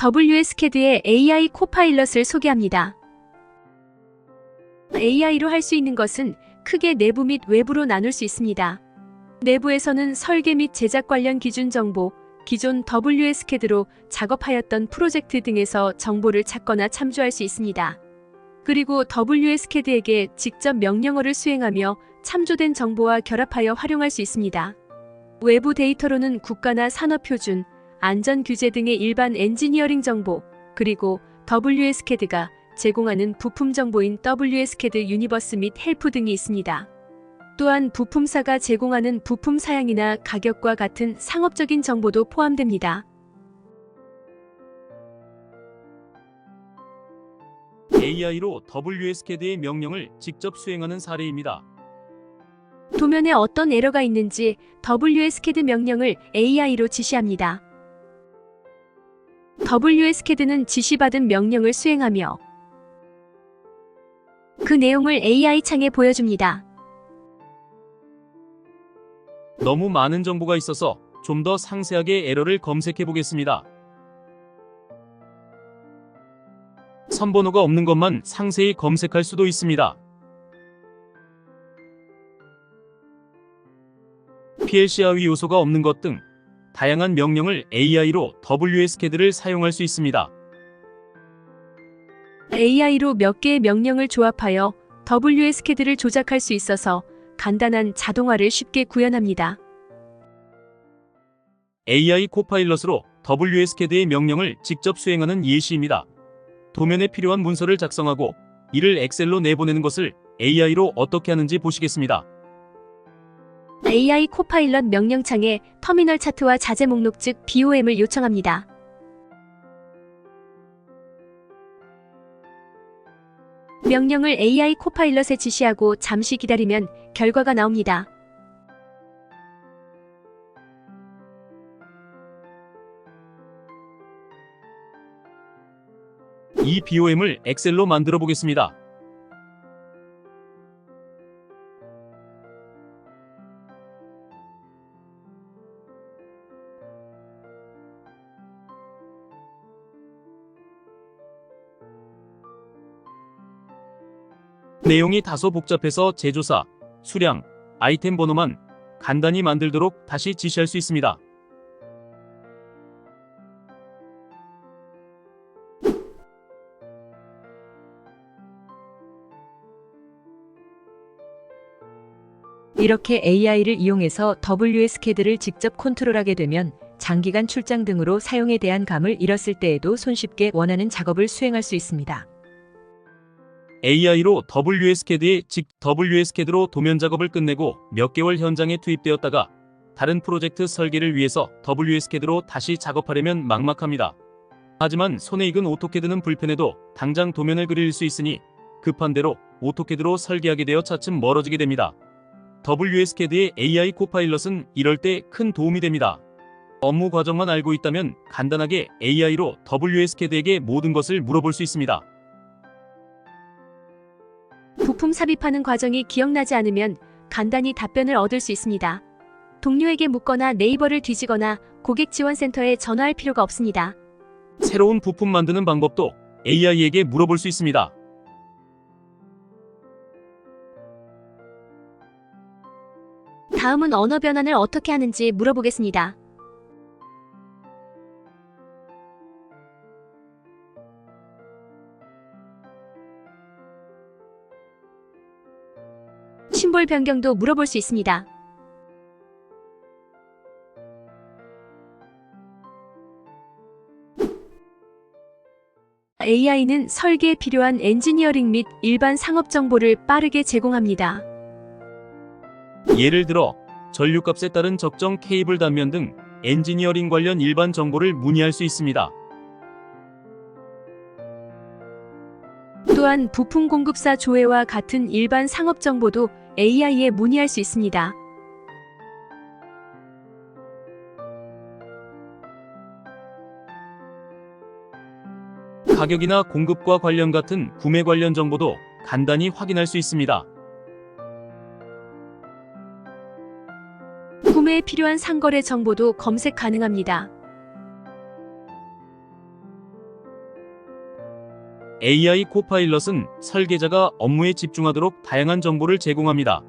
WSCAD의 AI 코파일럿을 소개합니다. AI로 할 수 있는 것은 크게 내부 및 외부로 나눌 수 있습니다. 내부에서는 설계 및 제작 관련 기준 정보, 기존 WSCAD로 작업하였던 프로젝트 등에서 정보를 찾거나 참조할 수 있습니다. 그리고 WSCAD에게 직접 명령어를 수행하며 참조된 정보와 결합하여 활용할 수 있습니다. 외부 데이터로는 국가나 산업 표준, 안전 규제 등의 일반 엔지니어링 정보, 그리고 WSCAD가 제공하는 부품 정보인 WSCAD 유니버스 및 헬프 등이 있습니다. 또한 부품사가 제공하는 부품 사양이나 가격과 같은 상업적인 정보도 포함됩니다. AI로 WSCAD의 명령을 직접 수행하는 사례입니다. 도면에 어떤 에러가 있는지 WSCAD 명령을 AI로 지시합니다. WSCAD는 지시받은 명령을 수행하며 그 내용을 AI 창에 보여줍니다. 너무 많은 정보가 있어서 좀 더 상세하게 에러를 검색해 보겠습니다. 선번호가 없는 것만 상세히 검색할 수도 있습니다. PLC 하위 요소가 없는 것 등 다양한 명령을 AI로 WSCAD를 사용할 수 있습니다. AI로 몇 개의 명령을 조합하여 WSCAD를 조작할 수 있어서 간단한 자동화를 쉽게 구현합니다. AI 코파일럿으로 WSCAD의 명령을 직접 수행하는 예시입니다. 도면에 필요한 문서를 작성하고 이를 엑셀로 내보내는 것을 AI로 어떻게 하는지 보시겠습니다. AI 코파일럿 명령창에 터미널 차트와 자재 목록 즉 BOM을 요청합니다. 명령을 AI 코파일럿에 지시하고 잠시 기다리면 결과가 나옵니다. 이 BOM을 엑셀로 만들어 보겠습니다. 내용이 다소 복잡해서 제조사, 수량, 아이템 번호만 간단히 만들도록 다시 지시할 수 있습니다. 이렇게 AI를 이용해서 WSCAD를 직접 컨트롤하게 되면 장기간 출장 등으로 사용에 대한 감을 잃었을 때에도 손쉽게 원하는 작업을 수행할 수 있습니다. AI로 WSCAD의 직 WSCAD로 도면 작업을 끝내고 몇 개월 현장에 투입되었다가 다른 프로젝트 설계를 위해서 WSCAD로 다시 작업하려면 막막합니다. 하지만 손에 익은 오토캐드는 불편해도 당장 도면을 그릴 수 있으니 급한 대로 오토캐드로 설계하게 되어 차츰 멀어지게 됩니다. WSCAD의 AI 코파일럿은 이럴 때 큰 도움이 됩니다. 업무 과정만 알고 있다면 간단하게 AI로 WSCAD에게 모든 것을 물어볼 수 있습니다. 부품 삽입하는 과정이 기억나지 않으면 간단히 답변을 얻을 수 있습니다. 동료에게 묻거나 네이버를 뒤지거나 고객 지원센터에 전화할 필요가 없습니다. 새로운 부품 만드는 방법도 AI에게 물어볼 수 있습니다. 다음은 언어 변환을 어떻게 하는지 물어보겠습니다. 심볼 변경도 물어볼 수 있습니다. AI는 설계에 필요한 엔지니어링 및 일반 상업 정보를 빠르게 제공합니다. 예를 들어 전류값에 따른 적정 케이블 단면 등 엔지니어링 관련 일반 정보를 문의할 수 있습니다. 또한 부품 공급사 조회와 같은 일반 상업 정보도 AI에 문의할 수 있습니다. 가격이나 공급과 관련 같은 구매 관련 정보도 간단히 확인할 수 있습니다. 구매에 필요한 상거래 정보도 검색 가능합니다. AI 코파일럿은 설계자가 업무에 집중하도록 다양한 정보를 제공합니다.